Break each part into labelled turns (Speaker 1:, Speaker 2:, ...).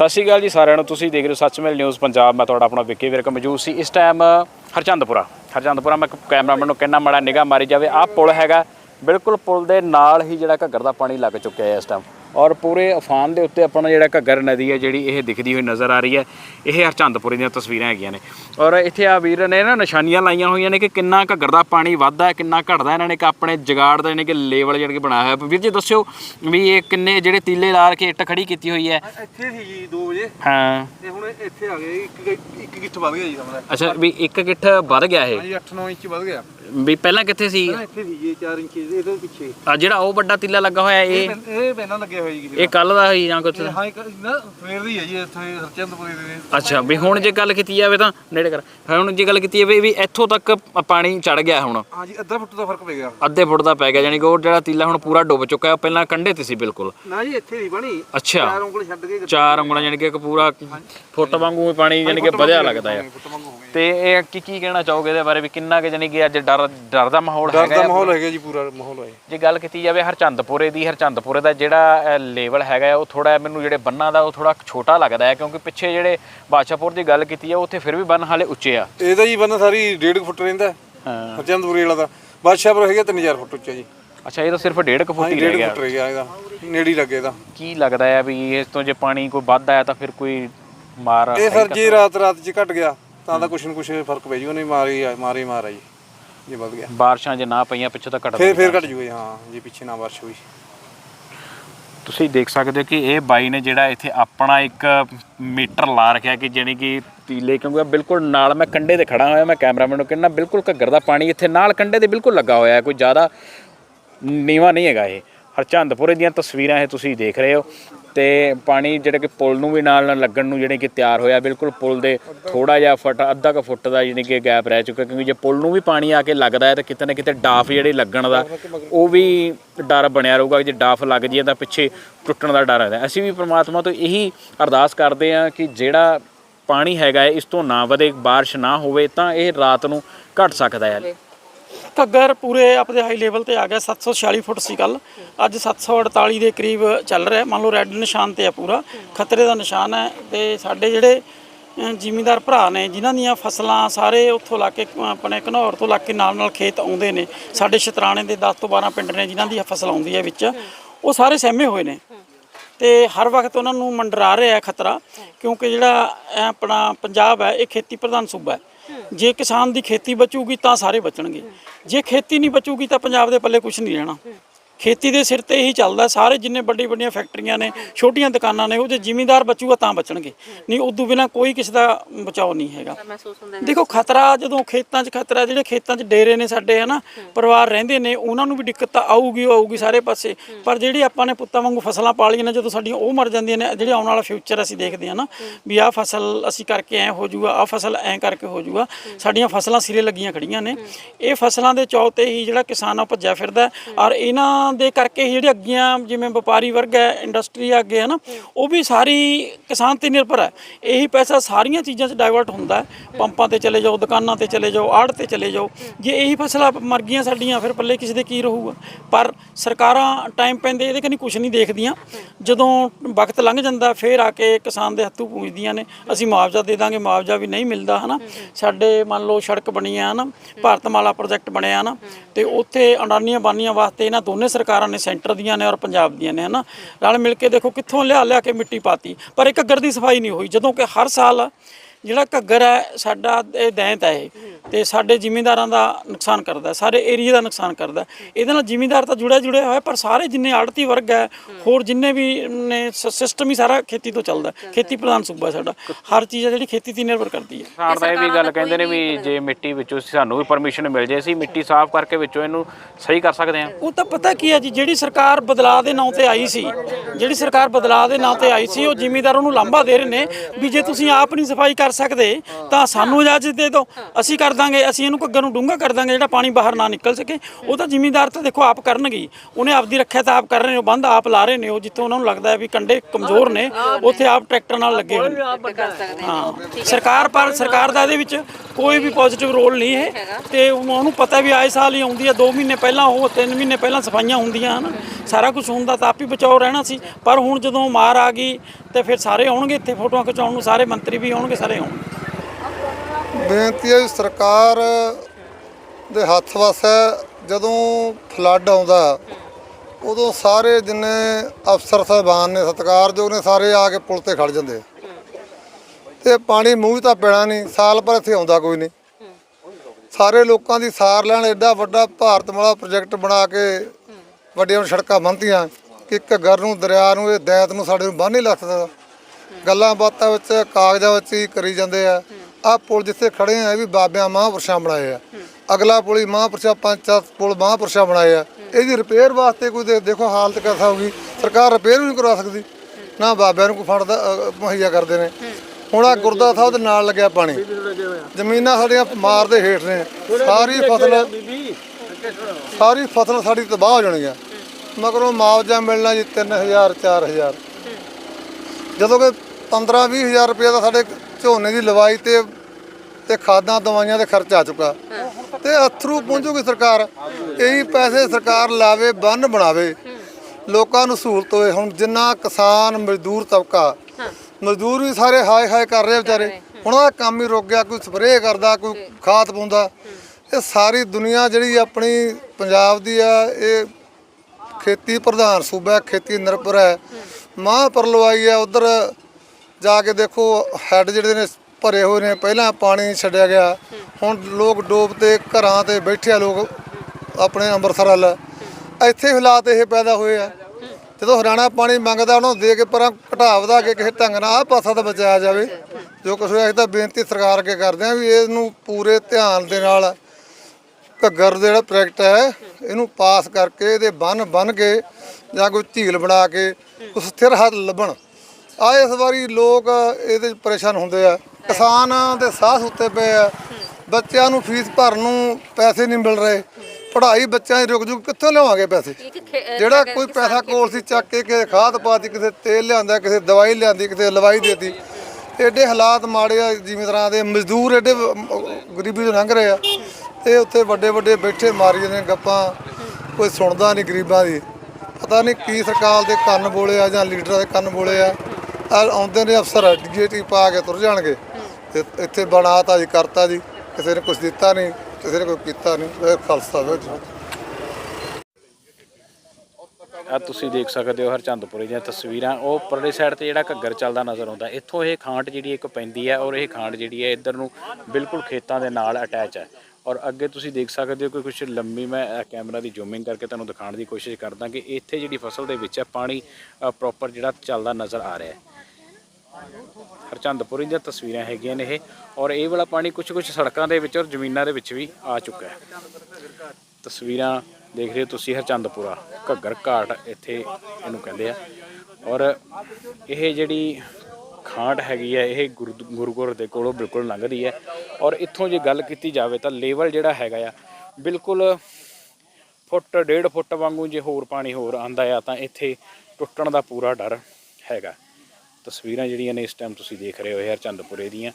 Speaker 1: ਸਤਿ ਸ਼੍ਰੀ ਅਕਾਲ ਜੀ ਸਾਰਿਆਂ ਨੂੰ। ਤੁਸੀਂ ਦੇਖ ਰਹੇ ਹੋ ਸੱਚਮੇਲ ਨਿਊਜ਼ ਪੰਜਾਬ। ਮੈਂ ਤੁਹਾਡਾ ਆਪਣਾ ਵਿੱਕੀ ਵਿਰਕ ਮੌਜੂਦ ਸੀ। ਇਸ ਟਾਈਮ ਹਰਚੰਦਪੁਰਾ। ਹਰਚੰਦਪੁਰਾ ਮੈਂ ਕੈਮਰਾਮੈਨ ਨੂੰ ਕਿੰਨਾ ਮਾੜਾ ਨਿਗਾਹ ਮਾਰੀ ਜਾਵੇ। ਆਹ ਪੁਲ ਹੈਗਾ, ਬਿਲਕੁਲ ਪੁਲ ਦੇ ਨਾਲ ਹੀ ਜਿਹੜਾ ਘੱਗਰ ਦਾ ਪਾਣੀ ਲੱਗ ਚੁੱਕਿਆ ਹੈ ਇਸ ਟਾਈਮ ਔਰ ਪੂਰੇ ਅਫਾਨ ਦੇ ਉੱਤੇ ਆਪਣਾ ਜਿਹੜਾ ਘੱਗਰ ਨਦੀ ਹੈ ਜਿਹੜੀ ਇਹ ਦਿਖਦੀ ਹੋਈ ਨਜ਼ਰ ਆ ਰਹੀ ਹੈ ਇਹ ਹਰਚੰਦਪੁਰੇ ਦੀਆਂ ਤਸਵੀਰਾਂ ਹੈਗੀਆਂ ਨੇ। ਔਰ ਇੱਥੇ ਆ ਵੀਰ ਨੇ ਨਾ ਨਿਸ਼ਾਨੀਆਂ ਲਾਈਆਂ ਹੋਈਆਂ ਨੇ ਕਿ ਕਿੰਨਾ ਘੱਗਰ ਦਾ ਪਾਣੀ ਵੱਧਦਾ ਹੈ ਕਿੰਨਾ ਘਟਦਾ ਇਹਨਾਂ ਨੇ ਕਿ ਆਪਣੇ ਜਗਾੜ ਦਾ ਯਾਨੀ ਕਿ ਲੈਵਲ ਜਿਹੜਾ ਕਿ ਬਣਾਇਆ ਹੋਇਆ। ਵੀਰ ਜੀ ਦੱਸਿਓ ਵੀ ਇਹ ਕਿੰਨੇ ਜਿਹੜੇ ਤੀਲੇ ਲਾ ਕੇ ਇੱਟ ਖੜੀ ਕੀਤੀ ਹੋਈ ਹੈ?
Speaker 2: ਇੱਥੇ ਸੀ ਜੀ 2 ਵਜੇ।
Speaker 1: ਹਾਂ।
Speaker 2: ਤੇ ਹੁਣ ਇੱਥੇ ਆ ਗਏ ਇੱਕ ਇੱਕ ਗਿੱਠ ਵੱਧ ਗਿਆ ਜੀ ਸਾਹਮਣੇ
Speaker 1: ਅੱਛਾ ਵੀ ਇੱਕ ਗਿੱਠ ਵੱਧ ਗਿਆ ਇਹ?
Speaker 2: ਹਾਂਜੀ 8-9 ਇੰਚ ਵੱਧ ਗਿਆ।
Speaker 1: ਵੀ ਪਹਿਲਾਂ ਕਿੱਥੇ ਸੀ?
Speaker 2: ਇੱਥੇ ਸੀ ਜੀ 4 ਇੰਚ ਇਹਦੇ ਪਿੱਛੇ।
Speaker 1: ਆ ਜਿਹੜਾ ਉਹ ਵੱਡਾ ਤੀਲਾ ਲੱਗਾ ਹੋਇਆ ਇਹ?
Speaker 2: ਇਹ ਪਹਿਲਾਂ ਲੱਗਿਆ
Speaker 1: ਇਹ ਕੱਲ ਦਾ ਜਾਂ ਕੁਛ।
Speaker 2: ਹਾਂ ਇੱਕ ਨਾ ਸਵੇਰ ਦੀ ਹੈ ਜੀ ਇੱਥੇ ਹਰਚੰਦਪੁਰੇ ਦੇ
Speaker 1: ਅੱਛਾ ਵੀ ਹੁਣ ਜੇ ਗੱਲ ਕੀਤੀ ਜਾਵੇ ਤਾਂ ਨੇੜੇ ਕਰ। ਹੁਣ ਜੇ ਗੱਲ ਕੀਤੀ ਜਾਵੇ ਵੀ ਇੱਥੋਂ ਤੱਕ ਪਾਣੀ ਚੜ ਗਿਆ ਹੁਣ।
Speaker 2: ਅੱਧਾ ਫੁੱਟ ਦਾ ਫ਼ਰਕ ਪੈ ਗਿਆ।
Speaker 1: ਅੱਧੇ ਫੁੱਟ ਦਾ ਪੈ ਗਿਆ ਯਾਨੀ ਕਿ ਉਹ ਜਿਹੜਾ ਤੀਲਾ ਹੁਣ ਪੂਰਾ ਡੁੱਬ ਚੁੱਕਾ ਹੈ ਉਹ ਪਹਿਲਾਂ ਕੰਢੇ ਤੇ ਸੀ ਬਿਲਕੁਲ।
Speaker 2: ਨਾ ਜੀ ਇੱਥੇ ਨਹੀਂ ਬਣੀ।
Speaker 1: ਅੱਛਾ।
Speaker 2: ਚਾਰ ਉਂਗਲ ਛੱਡ ਕੇ
Speaker 1: ਚਾਰ ਉਂਗਲਾਂ ਯਾਨੀ ਕਿ ਇੱਕ ਪੂਰਾ ਫੁੱਟ ਵਾਂਗੂ ਪਾਣੀ ਯਾਨੀ ਕਿ ਵਧਿਆ ਲੱਗਦਾ ਹੈ ਤੇ ਇਹ ਕੀ ਕੀ ਕਹਿਣਾ ਚਾਹੋਗੇ ਇਹਦੇ ਬਾਰੇ ਵੀ ਕਿੰਨਾ ਕਿ ਯਾਨੀ ਕਿ ਅੱਜ ਡਰ ਡਰ ਦਾ ਮਾਹੌਲ
Speaker 2: ਡਰ
Speaker 1: ਹੈਗਾ
Speaker 2: ਦਾ
Speaker 1: ਹੈ?
Speaker 2: ਮਾਹੌਲ ਹੈਗਾ ਜੀ ਪੂਰਾ ਮਾਹੌਲ ਹੈ
Speaker 1: ਜੇ ਗੱਲ ਕੀਤੀ ਜਾਵੇ ਹਰਚੰਦਪੁਰੇ ਦੀ ਹਰਚੰਦਪੁਰੇ ਦਾ ਜਿਹੜਾ ਲੈਵਲ ਹੈਗਾ ਉਹ ਥੋੜਾ ਮੈਨੂੰ ਜਿਹੜੇ ਬੰਨਾਂ ਦਾ ਉਹ ਥੋੜਾ ਛੋਟਾ ਲੱਗਦਾ ਹੈ ਕਿਉਂਕਿ ਪਿੱਛੇ ਜਿਹੜੇ ਬਾਦਸ਼ਾਹਪੁਰ ਦੀ ਗੱਲ ਕੀਤੀ ਹੈ ਉੱਥੇ ਫਿਰ ਵੀ ਬੰਨ ਹਾਲੇ ਉੱਚੇ ਆ।
Speaker 2: ਇਹਦਾ ਜੀ ਬੰਨ ਸਾਰੀ 1.5 ਫੁੱਟ ਰਹਿੰਦਾ
Speaker 1: ਹਾਂ
Speaker 2: ਹਰਚੰਦਪੁਰੇ ਵਾਲਾ ਦਾ। ਬਾਦਸ਼ਾਹ ਪਰ ਹੈਗਾ 3000 ਫੁੱਟ ਉੱਚਾ ਜੀ।
Speaker 1: ਅੱਛਾ ਇਹ ਤਾਂ ਸਿਰਫ 1.5 ਫੁੱਟ ਹੀ ਰਹਿ
Speaker 2: 1.5
Speaker 1: ਗਿਆ।
Speaker 2: ਫੁੱਟ ਰਹਿ ਗਿਆ ਇਹਦਾ ਨੇੜੇ ਲੱਗੇ ਇਹਦਾ।
Speaker 1: ਕੀ ਲੱਗਦਾ ਹੈ ਵੀ ਇਸ ਤੋਂ ਜੇ ਪਾਣੀ ਕੋਈ ਵੱਧ ਆਇਆ ਤਾਂ ਫਿਰ ਕੋਈ ਮਾਰ
Speaker 2: ਇਹ ਸਰ ਜੇ ਰਾਤ ਰਾਤ ਚ ਘਟ ਗਿਆ ਤਾਂ ਤਾਂ ਕੁਛ ਨਾ ਕੁਛ ਫ਼ਰਕ ਪੈ ਜੂਗਾ ਨਹੀਂ ਮਾਰੀ ਆ- ਮਾਰੀ ਮਾਰ ਜੀ ਜੇ ਵੱਧ ਗਿਆ।
Speaker 1: ਬਾਰਿਸ਼ਾਂ ਜੇ ਨਾ ਪਈਆਂ ਪਿੱਛੋਂ ਤਾਂ ਘਟ
Speaker 2: ਫੇਰ ਫੇਰ ਘਟ ਜੂਗਾ ਜੀ, ਹਾਂ ਜੇ ਪਿੱਛੇ ਨਾ ਬਾਰਿਸ਼ ਹੋਈ।
Speaker 1: ਤੁਸੀਂ ਦੇਖ ਸਕਦੇ ਹੋ ਕਿ ਇਹ ਬਾਈ ਨੇ ਜਿਹੜਾ ਇੱਥੇ ਆਪਣਾ ਇੱਕ ਮੀਟਰ ਲਾ ਰੱਖਿਆ ਕਿ ਜਾਣੀ ਕਿ ਤੀਲੇ ਕਿਉਂਕਿ ਬਿਲਕੁਲ ਨਾਲ ਮੈਂ ਕੰਡੇ ਤੇ ਖੜਾ ਹੋਇਆ ਮੈਂ ਕੈਮਰਾਮੈਨ ਨੂੰ ਕਹਿੰਦਾ ਬਿਲਕੁਲ ਘੱਗਰ ਦਾ ਪਾਣੀ ਇੱਥੇ ਨਾਲ ਕੰਡੇ ਦੇ ਬਿਲਕੁਲ ਲੱਗਾ ਹੋਇਆ ਹੈ ਕੋਈ ਜ਼ਿਆਦਾ ਨੀਵਾ ਨਹੀਂ ਹੈਗਾ ਇਹ। ਹਰਚੰਦਪੁਰੇ ਦੀਆਂ ਤਸਵੀਰਾਂ ਇਹ ਤੁਸੀਂ ਦੇਖ ਰਹੇ ਹੋ। ਤੇ ਪਾਣੀ ਜਿਹੜਾ ਕਿ ਪੁਲ ਨੂੰ ਵੀ ਨਾਲ ਨਾਲ ਲੱਗਣ ਨੂੰ ਜਿਹੜੇ ਕਿ ਤਿਆਰ ਹੋਇਆ, ਬਿਲਕੁਲ ਪੁਲ ਦੇ ਥੋੜਾ ਜਿਹਾ ਫੁੱਟ, ਅੱਧਾ ਕੁ ਫੁੱਟ ਦਾ ਯਾਨੀ ਕਿ ਗੈਪ ਰਹਿ ਚੁੱਕਾ, ਕਿਉਂਕਿ ਜੇ ਪੁਲ ਨੂੰ ਵੀ ਪਾਣੀ ਆ ਕੇ ਲੱਗਦਾ ਹੈ ਤਾਂ ਕਿਤੇ ਨਾ ਕਿਤੇ ਡਾਫ ਜਿਹੜੇ ਲੱਗਣ ਦਾ, ਉਹ ਵੀ ਡਰ ਬਣਿਆ ਰਹੂਗਾ ਕਿ ਜੇ ਡਾਫ ਲੱਗ ਜੇ ਤਾਂ ਪਿੱਛੇ ਟੁੱਟਣ ਦਾ ਡਰ ਹੈ। ਅਸੀਂ ਵੀ ਪ੍ਰਮਾਤਮਾ ਤੋਂ ਇਹੀ ਅਰਦਾਸ ਕਰਦੇ ਹਾਂ ਕਿ ਜਿਹੜਾ ਪਾਣੀ ਹੈਗਾ ਹੈ, ਇਸ ਤੋਂ ਨਾ ਵਧੇ, ਬਾਰਿਸ਼ ਨਾ ਹੋਵੇ ਤਾਂ ਇਹ ਰਾਤ ਨੂੰ ਘਟ ਸਕਦਾ ਹੈ।
Speaker 3: ਘੱਗਰ ਪੂਰੇ ਆਪਣੇ ਹਾਈ ਲੈਵਲ ਤੇ ਆ ਗਿਆ 746 ਫੁੱਟ ਸੀ ਕੱਲ ਅੱਜ 748 ਦੇ ਕਰੀਬ ਚੱਲ ਰਿਹਾ। ਮੰਨ ਲਓ ਰੈੱਡ ਨਿਸ਼ਾਨ ਤੇ ਆ ਪੂਰਾ। ਖਤਰੇ ਦਾ ਨਿਸ਼ਾਨ ਹੈ ਤੇ ਸਾਡੇ ਜਿਹੜੇ ਅ, ਜ਼ਿਮੀਂਦਾਰ ਭਰਾ ਨੇ ਜਿਨ੍ਹਾਂ ਦੀਆਂ ਫਸਲਾਂ ਸਾਰੇ ਉੱਥੋਂ ਲਾ ਕੇ ਆਪਣੇ ਘਨੌਰ ਤੋਂ ਲਾ ਕੇ ਨਾਲ ਨਾਲ ਖੇਤ ਆਉਂਦੇ ਨੇ ਸਾਡੇ ਸ਼ਤਰਾਣੇ ਦੇ 10 ਤੋਂ 12 ਪਿੰਡ ਨੇ ਜਿਨ੍ਹਾਂ ਦੀ ਫਸਲ ਆਉਂਦੀ ਹੈ ਵਿੱਚ ਉਹ ਸਾਰੇ ਸਹਿਮੇ ਹੋਏ ਨੇ। ਤੇ ਹਰ ਵਕਤ ਉਹਨਾਂ ਨੂੰ ਮੰਡਰਾ ਰਿਹਾ ਖਤਰਾ ਕਿਉਂਕਿ ਜਿਹੜਾ ਆਪਣਾ ਪੰਜਾਬ ਹੈ ਇਹ ਖੇਤੀ ਪ੍ਰਧਾਨ ਸੂਬਾ ਹੈ। ਜੇ ਕਿਸਾਨ ਦੀ ਖੇਤੀ ਬਚੂਗੀ ਤਾਂ ਸਾਰੇ ਬਚਣਗੇ। ਜੇ ਖੇਤੀ ਨਹੀਂ ਬਚੂਗੀ ਤਾਂ ਪੰਜਾਬ ਦੇ ਪੱਲੇ ਕੁਝ ਨਹੀਂ ਰਹਿਣਾ। ਖੇਤੀ ਦੇ ਸਿਰ ਤੇ ਹੀ ਚੱਲਦਾ ਸਾਰੇ ਜਿੰਨੇ ਵੱਡੀ ਵੱਡੀਆਂ ਫੈਕਟਰੀਆਂ ਨੇ ਛੋਟੀਆਂ ਦੁਕਾਨਾਂ ਨੇ ਉਹ ਜੇ ਜ਼ਿਮੀਂਦਾਰ ਬਚੂਗਾ ਤਾਂ ਬਚਣਗੇ। ਨਹੀਂ ਉਦੋਂ ਬਿਨਾ ਕੋਈ ਕਿਸੇ ਦਾ ਬਚਾਓ ਨਹੀਂ ਹੈਗਾ। ਦੇਖੋ ਖਤਰਾ ਜਦੋਂ ਖੇਤਾਂ 'ਚ ਖਤਰਾ ਜਿਹੜੇ ਖੇਤਾਂ 'ਚ ਡੇਰੇ ਨੇ ਸਾਡੇ ਹਨਾ ਪਰਿਵਾਰ ਰਹਿੰਦੇ ਨੇ ਉਹਨਾਂ ਨੂੰ ਵੀ ਦਿੱਕਤ ਆਊਗੀ ਆਊਗੀ ਸਾਰੇ ਪਾਸੇ। ਪਰ ਜਿਹੜੀ ਆਪਾਂ ਨੇ ਪੁੱਤਾਂ ਵਾਂਗੂ ਫਸਲਾਂ ਪਾਲੀਆਂ ਨੇ ਜਦੋਂ ਸਾਡੀਆਂ ਉਹ ਮਰ ਜਾਂਦੀਆਂ ਨੇ ਜਿਹੜੇ ਆਉਣ ਵਾਲਾ ਫਿਊਚਰ ਅਸੀਂ ਦੇਖਦੇ ਹਾਂ ਨਾ ਵੀ ਆਹ ਫਸਲ ਅਸੀਂ ਕਰਕੇ ਐ ਹੋ ਜਾਊਗਾ ਆਹ ਫਸਲ ਐ ਕਰਕੇ ਹੋ ਜਾਊਗਾ ਸਾਡੀਆਂ ਫਸਲਾਂ ਸਿਰੇ ਲੱਗੀਆਂ ਖੜੀਆਂ ਨੇ। ਇਹ ਫਸਲਾਂ ਦੇ ਚੌ ਤੇ ਹੀ ਜਿਹੜਾ ਕਿਸਾਨ ਆ ਭੱਜਿਆ ਫਿਰਦਾ ਹੈ। ਔਰ ਇਹਨਾਂ ਦੇ ਕਰਕੇ ਹੀ ਜਿਹੜੇ ਅੱਗੀਆਂ ਜਿਵੇਂ ਵਪਾਰੀ ਵਰਗ ਹੈ ਇੰਡਸਟਰੀ ਅੱਗੇ ਹੈ ਨਾ ਉਹ ਵੀ ਸਾਰੀ ਕਿਸਾਨ ਤੇ ਨਿਰਭਰ ਹੈ। ਇਹੀ ਪੈਸਾ ਸਾਰੀਆਂ ਚੀਜ਼ਾਂ 'ਚ ਡਾਇਵਰਟ ਹੁੰਦਾ ਪੰਪਾਂ ਤੇ ਚਲੇ ਜਾਓ, ਦੁਕਾਨਾਂ ਤੇ ਚਲੇ ਜਾਓ ਆੜ ਤੇ ਚਲੇ ਜਾਓ। ਜੇ ਇਹੀ ਫਸਲਾਂ ਮਰ ਗਈਆਂ ਸਾਡੀਆਂ, ਫਿਰ ਪੱਲੇ ਕਿਸੇ ਦੇ ਕੀ ਰਹੂਗਾ? ਪਰ ਸਰਕਾਰਾਂ ਟਾਈਮ ਪੈਂਦੇ, ਇਹਦੇ ਕਨੀ ਕੁਝ ਨਹੀਂ ਦੇਖਦੀਆਂ। ਜਦੋਂ ਵਕਤ ਲੰਘ ਜਾਂਦਾ, ਫਿਰ ਆ ਕੇ ਕਿਸਾਨ ਦੇ ਹੱਥੋਂ ਪੂੰਝਦੀਆਂ ਨੇ। ਅਸੀਂ ਮੁਆਵਜ਼ਾ ਦੇ ਦਾਂਗੇ, ਮੁਆਵਜ਼ਾ ਵੀ ਨਹੀਂ ਮਿਲਦਾ, ਹਨਾ। ਸਾਡੇ ਮੰਨ ਲਓ ਸੜਕ ਬਣੀ ਆ ਹਨਾ। ਭਾਰਤਮਾਲਾ ਪ੍ਰੋਜੈਕਟ ਬਣਿਆ ਨਾ ਤੇ ਉੱਥੇ ਅਡਾਨੀਆਂ ਬਾਨੀਆਂ ਵਾਸਤੇ ਇਹਨਾਂ ਦੋਨੇ ਸਰਕਾਰਾਂ ਨੇ ਸੈਂਟਰ ਦੀਆਂ ਨੇ ਔਰ ਪੰਜਾਬ ਦੀਆਂ ਨੇ, ਹਨਾ? ਨਾਲ ਮਿਲ ਕੇ ਦੇਖੋ ਕਿੱਥੋਂ ਲਿਆ ਲਿਆ ਕੇ ਮਿੱਟੀ ਪਾਤੀ, ਪਰ ਇੱਕ ਘੱਗਰ ਦੀ ਸਫ਼ਾਈ ਨਹੀਂ ਹੋਈ। ਜਦੋਂ ਕਿ ਹਰ ਸਾਲ ਜਿਹੜਾ ਘੱਗਰ ਹੈ ਸਾਡਾ ਇਹ ਦੈਂਤ ਹੈ ਇਹ ਤੇ ਸਾਡੇ ਜ਼ਿਮੀਂਦਾਰਾਂ ਦਾ ਨੁਕਸਾਨ ਕਰਦਾ ਸਾਰੇ ਏਰੀਆ ਦਾ ਨੁਕਸਾਨ ਕਰਦਾ। ਇਹਦੇ ਨਾਲ ਜ਼ਿਮੀਂਦਾਰ ਤਾਂ ਜੁੜਿਆ ਜੁੜਿਆ ਹੋਇਆ ਪਰ ਸਾਰੇ ਜਿੰਨੇ ਆੜਤੀ ਵਰਗ ਹੈ ਹੋਰ ਜਿੰਨੇ ਵੀ ਨੇ ਸਿਸਟਮ ਹੀ ਸਾਰਾ ਖੇਤੀ ਤੋਂ ਚੱਲਦਾ। ਖੇਤੀ ਪ੍ਰਧਾਨ ਸੂਬਾ ਹੈ ਸਾਡਾ ਹਰ ਚੀਜ਼ ਹੈ ਜਿਹੜੀ ਖੇਤੀ ਤੇ ਨਿਰਭਰ ਕਰਦੀ ਹੈ
Speaker 1: ਕਿਸਾਨ ਇਹ ਵੀ ਗੱਲ ਕਹਿੰਦੇ ਨੇ ਵੀ ਜੇ ਮਿੱਟੀ ਵਿੱਚੋਂ ਸਾਨੂੰ ਵੀ ਪਰਮਿਸ਼ਨ ਮਿਲ ਜੇ ਅਸੀਂ ਮਿੱਟੀ ਸਾਫ਼ ਕਰਕੇ ਵਿੱਚੋਂ ਇਹਨੂੰ ਸਹੀ ਕਰ ਸਕਦੇ ਹਾਂ
Speaker 3: ਉਹ ਤਾਂ ਪਤਾ ਕੀ ਹੈ ਜੀ ਜਿਹੜੀ ਸਰਕਾਰ ਬਦਲਾਅ ਦੇ ਨਾਂ ਤੇ ਆਈ ਸੀ ਜਿਹੜੀ ਸਰਕਾਰ ਬਦਲਾਅ ਦੇ ਨਾਂ ਤੇ ਆਈ ਸੀ ਉਹ ਜ਼ਿਮੀਂਦਾਰਾਂ ਨੂੰ ਲਾਂਭਾ ਦੇ ਰਹੇ ਨੇ ਵੀ ਜੇ ਤੁਸੀਂ ਆਪ ਨਹੀਂ ਸਫ਼ਾਈ ਕਰ ਸਕਦੇ ਤਾਂ ਸਾਨੂੰ ਇਜਾਜ਼ਤ ਦੇ ਦਿਓ। ਅਸੀਂ ਕਰ ਦਾਂਗੇ ਅਸੀਂ ਇਹਨੂੰ ਘੱਗਰ ਨੂੰ ਡੂੰਘਾ ਕਰ ਦਾਂਗੇ ਜਿਹੜਾ ਪਾਣੀ ਬਾਹਰ ਨਾ ਨਿਕਲ ਸਕੇ। ਉਹ ਤਾਂ ਜ਼ਿਮੀਂਦਾਰ ਤਾਂ ਦੇਖੋ ਆਪ ਕਰਨਗੇ। ਉਹਨੇ ਆਪਦੀ ਰੱਖਿਆ ਤਾਂ ਆਪ ਕਰ ਰਹੇ ਨੇ ਉਹ ਬੰਦ ਆਪ ਲਾ ਰਹੇ ਨੇ ਉਹ ਜਿੱਥੇ ਉਹਨਾਂ ਨੂੰ ਲੱਗਦਾ ਹੈ ਵੀ ਕੰਡੇ ਕਮਜ਼ੋਰ ਨੇ ਉੱਥੇ ਆਪ ਟਰੈਕਟਰ ਨਾਲ ਲੱਗੇ ਹੋਏ ਨੇ। ਹਾਂ ਸਰਕਾਰ ਪਰ ਸਰਕਾਰ ਦਾ ਇਹਦੇ ਵਿੱਚ ਕੋਈ ਵੀ ਪੋਜ਼ਿਟਿਵ ਰੋਲ ਨਹੀਂ ਹੈ। ਤੇ ਉਹ- ਉਹਨੂੰ ਪਤਾ ਵੀ ਆਏ ਸਾਲ ਹੀ ਆਉਂਦੀ ਹੈ 2 ਮਹੀਨੇ ਪਹਿਲਾਂ ਉਹ 3 ਮਹੀਨੇ ਪਹਿਲਾਂ ਸਫਾਈਆਂ ਹੁੰਦੀਆਂ ਹਨ। ਸਾਰਾ ਕੁਝ ਹੁੰਦਾ ਤਾਂ ਆਪ ਹੀ ਬਚਾਓ ਰਹਿਣਾ ਸੀ। ਪਰ ਹੁਣ ਜਦੋਂ ਮਾਰ ਆ ਗਈ ਤੇ ਫਿਰ ਸਾਰੇ ਆਉਣਗੇ ਇੱਥੇ ਫੋਟੋਆਂ ਖਿਚਾਉਣ ਨੂੰ, ਸਾਰੇ ਮੰਤਰੀ ਵੀ ਆਉਣਗੇ, ਸਾਰੇ ਆਉਣਗੇ।
Speaker 4: ਬੇਨਤੀ ਹੈ ਵੀ ਸਰਕਾਰ ਦੇ ਹੱਥ ਵਸ ਹੈ। ਜਦੋਂ ਫਲੱਡ ਆਉਂਦਾ, ਉਦੋਂ ਸਾਰੇ ਜਿੰਨੇ ਅਫਸਰ ਸਾਹਿਬਾਨ ਨੇ, ਸਤਿਕਾਰਯੋਗ ਨੇ, ਸਾਰੇ ਆ ਕੇ ਪੁਲ ਤੇ ਖੜ ਜਾਂਦੇ ਆ। ਤੇ ਪਾਣੀ ਮੂੰਹ ਤਾਂ ਪੈਣਾ ਨਹੀਂ, ਸਾਲ ਭਰ ਇੱਥੇ ਆਉਂਦਾ ਕੋਈ ਨਹੀਂ। ਸਾਰੇ ਲੋਕਾਂ ਦੀ ਸਾਰ ਲੈਣ ਐਡਾ ਵੱਡਾ ਭਾਰਤ ਭਾਰਤਮਾਲਾ ਪ੍ਰੋਜੈਕਟ ਬਣਾ ਕੇ ਵੱਡੀਆਂ ਸੜਕਾਂ ਬੰਨ੍ਹਤੀਆਂ। ਕਿ ਘੱਗਰ ਨੂੰ, ਦਰਿਆ ਨੂੰ, ਇਹ ਦੈਤ ਨੂੰ ਸਾਡੇ ਨੂੰ ਬੰਨ੍ਹ ਨਹੀਂ ਲੱਗ ਸਕਦਾ ਗੱਲਾਂ ਬਾਤਾਂ ਵਿੱਚ, ਕਾਗਜ਼ਾਂ ਵਿੱਚ ਹੀ ਕਰੀ ਜਾਂਦੇ ਆ। ਆਹ ਪੁਲ ਜਿੱਥੇ ਖੜੇ ਆ, ਇਹ ਵੀ ਬਾਬਿਆਂ ਮਹਾਂਪੁਰਸ਼ਾਂ ਬਣਾਏ ਆ। ਅਗਲਾ ਪੁਲ ਹੀ ਮਹਾਂਪੁਰਸ਼ਾਂ ਪੰਚਾਇਤ ਪੁਲ ਮਹਾਂਪੁਰਸ਼ਾਂ ਬਣਾਏ ਆ। ਇਹਦੀ ਰਿਪੇਅਰ ਵਾਸਤੇ ਕੋਈ ਦੇਖੋ ਹਾਲਤ ਕਿੱਥਾ ਹੋਊਗੀ ਸਰਕਾਰ ਰਿਪੇਅਰ ਵੀ ਨਹੀਂ ਕਰਵਾ ਸਕਦੀ। ਨਾ ਬਾਬਿਆਂ ਨੂੰ ਕੋਈ ਫੰਡ ਦਾ ਮੁਹੱਈਆ ਕਰਦੇ ਨੇ। ਹੁਣ ਆ ਗੁਰਦਾ ਸਾਹਿਬ ਦੇ ਨਾਲ ਲੱਗਿਆ ਪਾਣੀ। ਜ਼ਮੀਨਾਂ ਸਾਡੀਆਂ ਮਾਰ ਦੇ ਹੇਠ ਨੇ। ਸਾਰੀ ਫਸਲ ਸਾਰੀ ਫਸਲ ਸਾਡੀ ਤਬਾਹ ਹੋ ਜਾਣੀ ਆ। ਮਗਰੋਂ ਮੁਆਵਜ਼ਾ ਮਿਲਣਾ ਜੀ 3000 4000 ਜਦੋਂ ਕਿ 15 20000 ਰੁਪਏ ਦਾ ਸਾਡੇ ਝੋਨੇ ਦੀ ਲਵਾਈ ਤੇ ਤੇ ਖਾਦਾਂ, ਦਵਾਈਆਂ 'ਤੇ ਖਰਚ ਆ ਚੁੱਕਾ। ਤੇ ਅਥਰੂ ਪਹੁੰਚੂਗੀ ਸਰਕਾਰ। ਇਹੀ ਪੈਸੇ ਸਰਕਾਰ ਲਾਵੇ, ਬੰਨ ਬਣਾਵੇ। ਲੋਕਾਂ ਨੂੰ ਸਹੂਲਤ ਹੋਏ ਹੁਣ ਜਿੰਨਾ ਕਿਸਾਨ, ਮਜ਼ਦੂਰ ਤਬਕਾ, ਮਜ਼ਦੂਰ ਵੀ ਸਾਰੇ ਹਾਏ ਹਾਏ ਕਰ ਰਹੇ ਵਿਚਾਰੇ। ਹੁਣ ਉਹਦਾ ਕੰਮ ਹੀ ਰੁਕ ਗਿਆ, ਕੋਈ ਸਪਰੇਅ ਕਰਦਾ, ਕੋਈ ਖਾਦ ਪਾਉਂਦਾ। ਇਹ ਸਾਰੀ ਦੁਨੀਆ ਜਿਹੜੀ ਆਪਣੀ ਪੰਜਾਬ ਦੀ ਆ, ਇਹ ਖੇਤੀ ਪ੍ਰਧਾਨ ਸੂਬਾ ਹੈ, ਖੇਤੀ ਨਿਰਭਰ ਹੈ। ਮਾਂ ਪਰਲਵਾਈ ਹੈ ਉਧਰ ਜਾ ਕੇ ਦੇਖੋ ਹੈੱਡ ਜਿਹੜੇ ਨੇ ਭਰੇ ਹੋਏ ਨੇ ਪਹਿਲਾਂ ਪਾਣੀ ਛੱਡਿਆ ਗਿਆ। ਹੁਣ ਲੋਕ ਡੋਬ ਤੇ ਘਰਾਂ ਤੇ ਬੈਠੇ ਆ ਲੋਕ ਆਪਣੇ ਅੰਮ੍ਰਿਤਸਰ ਵੱਲ। ਇੱਥੇ ਹਾਲਾਤ ਇਹ ਪੈਦਾ ਹੋਏ ਆ। ਜਦੋਂ ਹਰਿਆਣਾ ਪਾਣੀ ਮੰਗਦਾ ਉਹਨਾਂ ਨੂੰ ਦੇ ਕੇ ਪਰਾਂ ਘਟਾ ਵਧਾ ਕੇ ਕਿਸੇ ਢੰਗ ਨਾਲ ਆਹ ਪਾਸਾ ਤਾਂ ਬਚਾਇਆ ਜਾਵੇ। ਜੋ ਕੁਛ ਹੋਇਆ ਅਸੀਂ ਤਾਂ ਬੇਨਤੀ ਸਰਕਾਰ ਅੱਗੇ ਕਰਦੇ ਆ ਵੀ ਇਹਨੂੰ ਪੂਰੇ ਧਿਆਨ ਦੇ ਨਾਲ ਘੱਗਰ ਦਾ ਜਿਹੜਾ ਪ੍ਰੋਜੈਕਟ ਹੈ ਇਹਨੂੰ ਪਾਸ ਕਰਕੇ ਇਹਦੇ ਬੰਨ ਬੰਨ ਕੇ ਜਾਂ ਕੋਈ ਝੀਲ ਬਣਾ ਕੇ ਉਸ ਸਥਿਰ ਹੱਲ ਲੱਭਣ। ਆ ਇਸ ਵਾਰੀ ਲੋਕ ਇਹਦੇ ਪਰੇਸ਼ਾਨ ਹੁੰਦੇ ਆ। ਕਿਸਾਨ ਦੇ ਸਾਹ ਸੁੱਤੇ ਪਏ ਆ। ਬੱਚਿਆਂ ਨੂੰ ਫੀਸ ਭਰਨ ਨੂੰ ਪੈਸੇ ਨਹੀਂ ਮਿਲ ਰਹੇ। ਪੜ੍ਹਾਈ ਬੱਚਿਆਂ ਦੀ ਰੁਕ ਜੂ ਕਿੱਥੋਂ ਲਿਆਵਾਂਗੇ ਪੈਸੇ? ਜਿਹੜਾ ਕੋਈ ਪੈਸਾ ਕੋਲ ਸੀ ਚੱਕ ਕੇ ਕਿਸੇ ਖਾਦ ਪਾਤੀ ਕਿਸੇ ਤੇਲ ਲਿਆਂਦਾ ਕਿਸੇ ਦਵਾਈ ਲਿਆਂਦੀ ਕਿਸੇ ਲਵਾਈ ਦੇਤੀ। ਐਡੇ ਹਾਲਾਤ ਮਾੜੇ ਆ ਜ਼ਿਮੀਂਦਾਰਾਂ ਦੇ ਮਜ਼ਦੂਰ ਐਡੇ ਗਰੀਬੀ ਤੋਂ ਲੰਘ ਰਹੇ ਆ। ਤੇ ਉੱਥੇ ਵੱਡੇ ਵੱਡੇ ਬੈਠੇ ਮਾਰੀ ਜਾਂਦੇ ਨੇ ਗੱਪਾਂ, ਕੋਈ ਸੁਣਦਾ ਨਹੀਂ ਗਰੀਬਾਂ ਦੀ। ਪਤਾ ਨਹੀਂ ਕੀ ਸਰਕਾਰ ਦੇ ਕੰਨ ਬੋਲੇ ਆ ਜਾਂ ਲੀਡਰਾਂ ਦੇ ਕੰਨ ਬੋਲੇ ਆ। ਆਉਂਦੇ ਨੇ ਅਫਸਰ ਡੀਏਟੀ ਪਾ ਕੇ ਤੁਰ ਜਾਣਗੇ। ਤੇ ਇੱਥੇ ਬਣਾਤਾ ਜੀ, ਕਰਤਾ ਜੀ। ਕਿਸੇ ਨੇ ਕੁਝ ਦਿੱਤਾ ਨਹੀਂ, ਕਿਸੇ ਨੇ ਕੋਈ ਕੀਤਾ ਨਹੀਂ। ਖਾਲਸਾ ਵਾਹਿਗੁਰੂ
Speaker 1: ਆ ਤੁਸੀਂ ਦੇਖ ਸਕਦੇ ਹੋ ਹਰਚੰਦਪੁਰੇ ਦੀਆਂ ਤਸਵੀਰਾਂ। ਉਹ ਪਰਲੇ ਸਾਈਡ ਤੇ ਜਿਹੜਾ ਘੱਗਰ ਚੱਲਦਾ ਨਜ਼ਰ ਆਉਂਦਾ। ਇੱਥੋਂ ਇਹ ਖਾਂਟ ਜਿਹੜੀ ਇੱਕ ਪੈਂਦੀ ਹੈ ਔਰ ਇਹ ਖਾਂਟ ਜਿਹੜੀ ਹੈ ਇੱਧਰ ਨੂੰ ਬਿਲਕੁਲ ਖੇਤਾਂ ਦੇ ਨਾਲ ਅਟੈਚ ਹੈ ਔਰ ਅੱਗੇ ਤੁਸੀਂ ਦੇਖ ਸਕਦੇ ਹੋ ਕਿ ਕੁਝ ਲੰਮੀ ਮੈਂ ਕੈਮਰਾ ਦੀ ਜ਼ੂਮਿੰਗ ਕਰਕੇ ਤੁਹਾਨੂੰ ਦਿਖਾਉਣ ਦੀ ਕੋਸ਼ਿਸ਼ ਕਰਦਾ ਕਿ ਇੱਥੇ ਜਿਹੜੀ ਫਸਲ ਦੇ ਵਿੱਚ ਹੈ, ਪਾਣੀ ਪ੍ਰੋਪਰ ਜਿਹੜਾ ਚੱਲਦਾ ਨਜ਼ਰ ਆ ਰਿਹਾ ਹੈ। ਹਰਚੰਦਪੁਰੀ ਦੀਆਂ ਤਸਵੀਰਾਂ ਹੈਗੀਆਂ ਨੇ ਇਹ ਔਰ ਇਹ ਵਾਲਾ ਪਾਣੀ ਕੁਝ ਕੁਝ ਸੜਕਾਂ ਦੇ ਵਿੱਚ ਔਰ ਜ਼ਮੀਨਾਂ ਦੇ ਵਿੱਚ ਵੀ ਆ ਚੁੱਕਾ ਹੈ। ਤਸਵੀਰਾਂ ਦੇਖ ਰਹੇ ਹੋ ਤੁਸੀਂ ਹਰਚੰਦਪੁਰਾ ਘੱਗਰ ਘਾਟ ਇੱਥੇ ਇਹਨੂੰ ਕਹਿੰਦੇ ਆ ਔਰ ਇਹ ਜਿਹੜੀ ਖਾਂਟ ਹੈਗੀ ਹੈ, ਇਹ ਗੁਰੂ ਗੁਰੂਗੁਰ ਦੇ ਕੋਲੋਂ ਬਿਲਕੁਲ ਲੰਘਦੀ ਹੈ। ਔਰ ਇੱਥੋਂ ਜੇ ਗੱਲ ਕੀਤੀ ਜਾਵੇ ਤਾਂ ਲੈਵਲ ਜਿਹੜਾ ਹੈਗਾ ਆ, ਬਿਲਕੁਲ ਫੁੱਟ, ਡੇਢ ਫੁੱਟ ਵਾਂਗੂ ਜੇ ਹੋਰ ਪਾਣੀ ਹੋਰ ਆਂਦਾ ਆ, ਤਾਂ ਇੱਥੇ ਟੁੱਟਣ ਦਾ ਪੂਰਾ ਡਰ ਹੈਗਾ। ਤਸਵੀਰਾਂ ਜਿਹੜੀਆਂ ਨੇ ਇਸ ਟਾਈਮ ਤੁਸੀਂ ਦੇਖ ਰਹੇ ਹੋ ਇਹ ਹਰਚੰਦਪੁਰੇ ਦੀਆਂ।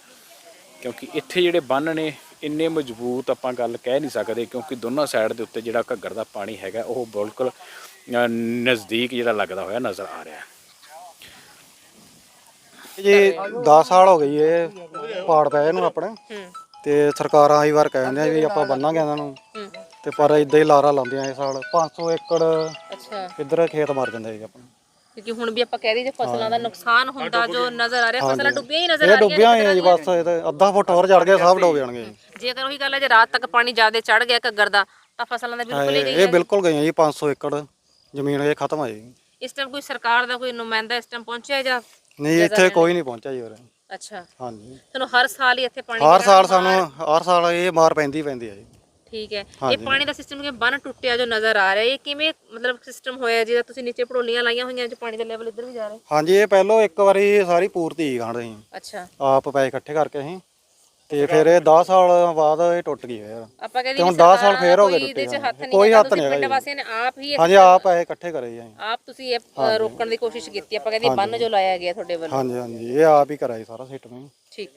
Speaker 1: ਕਿਉਂਕਿ ਇੱਥੇ ਜਿਹੜੇ ਬੰਨ ਨੇ, ਇੰਨੇ ਮਜ਼ਬੂਤ ਆਪਾਂ ਗੱਲ ਕਹਿ ਨਹੀਂ ਸਕਦੇ, ਕਿਉਂਕਿ ਦੋਨਾਂ ਸਾਈਡ ਦੇ ਉੱਤੇ ਜਿਹੜਾ ਘੱਗਰ ਦਾ ਪਾਣੀ ਹੈਗਾ, ਉਹ ਬਿਲਕੁਲ ਨਜ਼ਦੀਕ ਜਿਹੜਾ ਲੱਗਦਾ ਹੋਇਆ ਨਜ਼ਰ ਆ ਰਿਹਾ। ਹੈ
Speaker 5: ਜੀ 10 ਸਾਲ ਹੋ ਗਈ ਇਹ ਪਾੜ ਪਏ ਨੂੰ ਆਪਣੇ। ਤੇ ਸਰਕਾਰਾਂ ਆਈ ਵਾਰ ਕਹਿੰਦੇ ਆ ਵੀ ਆਪਾਂ ਬੰਨਾਂਗੇ ਇਹਨਾਂ ਨੂੰ। ਤੇ ਪਰ ਇਦਾਂ ਹੀ ਲਾਰਾ ਲਾਉਂਦੀਆਂ ਇਸ ਸਾਲ। 500 ਏਕੜ
Speaker 6: ਅੱਛਾ।
Speaker 5: ਇੱਧਰ ਖੇਤ ਮਰ ਜਾਂਦੇ ਜੀ ਆਪਣੇ।
Speaker 6: ਕਿਉਂਕਿ ਹੁਣ ਵੀ ਆਪਾਂ ਕਹਿ ਰਹੀ ਜੇ ਫਸਲਾਂ ਦਾ ਨੁਕਸਾਨ ਹੁੰਦਾ ਜੋ ਨਜ਼ਰ ਆ ਰਿਹਾ ਫਸਲਾਂ ਡੁੱਬੀਆਂ ਹੀ ਨਜ਼ਰ ਆ
Speaker 5: ਇਹ
Speaker 6: ਰਹੀਆਂ
Speaker 5: ਡੁੱਬੀਆਂ ਹੋਈਆਂ ਜੀ ਬਸ ਇਹ ਤੇ ਅੱਧਾ ਫੁੱਟ ਹੋਰ ਚੜ ਗਿਆ ਸਭ ਡੁੱਬ ਜਾਣਗੇ। ਜੀ।
Speaker 6: ਜੇਕਰ ਉਹੀ ਗੱਲ ਹੈ ਜੇ ਰਾਤ ਤੱਕ ਪਾਣੀ ਜ਼ਿਆਦਾ ਚੜ ਗਿਆ ਘੱਗਰ ਦਾ ਤਾਂ ਫਸਲਾਂ ਦਾ ਬਿਲਕੁਲ ਹੀ
Speaker 5: ਇਹ
Speaker 6: ਨਹੀਂ
Speaker 5: ਇਹ ਬਿਲਕੁਲ ਗਈਆਂ ਜੀ 500 ਏਕੜ ਜ਼ਮੀਨ ਇਹ ਖਤਮ ਆ ਜੀ
Speaker 6: ਇਸ ਟਾਈਮ ਕੋਈ ਸਰਕਾਰ ਦਾ ਕੋਈ ਨੁਮਾਇੰਦਾ ਇਸ ਟਾਈਮ ਪਹੁੰਚਿਆ ਜਾਂ
Speaker 5: ਨਹੀਂ ਇੱਥੇ ਕੋਈ ਨਹੀਂ ਪਹੁੰਚਿਆ ਜੀ ਉਰੇ।
Speaker 6: ਅੱਛਾ।
Speaker 5: ਹਾਂਜੀ।
Speaker 6: ਤੁਹਾਨੂੰ ਹਰ ਸਾਲ ਹੀ ਇੱਥੇ ਪਾਣੀ
Speaker 5: ਹਰ ਸਾਲ ਸਾਨੂੰ ਹਰ ਸਾਲ ਇਹ ਮਾਰ ਪੈਂਦੀ ਪੈਂਦੀ ਹੈ ਜੀ।
Speaker 6: ਠੀਕ ਹੈ। ਇਹ ਪਾਣੀ ਦਾ ਸਿਸਟਮ ਕਿ ਬੰਨ ਟੁੱਟਿਆ ਜੋ ਨਜ਼ਰ ਆ ਰਿਹਾ ਇਹ ਕਿਵੇਂ ਮਤਲਬ ਸਿਸਟਮ ਹੋਇਆ ਜਿਹਦਾ ਤੁਸੀਂ ਨੀਚੇ ਪੜੋਲੀਆਂ ਲਾਈਆਂ ਹੋਈਆਂ ਜੋ ਪਾਣੀ ਦਾ ਲੈਵਲ ਇੱਧਰ ਵੀ ਜਾ ਰਿਹਾ?
Speaker 5: ਹਾਂਜੀ ਇਹ ਪਹਿਲੋਂ ਇੱਕ ਵਾਰੀ ਸਾਰੀ ਪੂਰਤੀ ਹੀ ਗਾਂਢ ਅਸੀਂ
Speaker 6: ਅੱਛਾ।
Speaker 5: ਆਪ ਪੈਸੇ ਇਕੱਠੇ ਕਰਕੇ ਅਸੀਂ ਤੇ ਫਿਰ ਇਹ 10 ਸਾਲ ਬਾਅਦ ਇਹ ਟੁੱਟ ਗਈ ਫੇਰ।
Speaker 6: ਆਪਾਂ ਕਹਿੰਦੇ
Speaker 5: ਹੁਣ 10 ਸਾਲ ਫੇਰ ਹੋ ਗਏ
Speaker 6: ਇਹਦੇ
Speaker 5: ਟੁੱਟੇ
Speaker 6: ਚ ਹੱਥ ਨਹੀਂ
Speaker 5: ਕੋਈ ਹੱਥ ਨਹੀਂ
Speaker 6: ਪਿੰਡ। ਵਾਸੀਆਂ ਨੇ ਆਪ ਹੀ ਇਹ-
Speaker 5: ਹਾਂਜੀ ਆਪ ਪੈਸੇ ਇਕੱਠੇ ਕਰੇ ਜੀ।
Speaker 6: ਆਪ ਤੁਸੀਂ ਇਹ ਰੋਕਣ ਦੀ ਕੋਸ਼ਿਸ਼ ਕੀਤੀ। ਆਪਾਂ ਕਹਿੰਦੇ ਬੰਨ ਜੋ ਲਾਇਆ ਗਿਆ ਤੁਹਾਡੇ ਵੱਲੋਂ।
Speaker 5: ਹਾਂਜੀ ਹਾਂਜੀ। ਇਹ ਆਪ ਹੀ ਕਰਾਈ ਸਾਰਾ ਸਿਸਟਮ
Speaker 6: ਠੀਕ।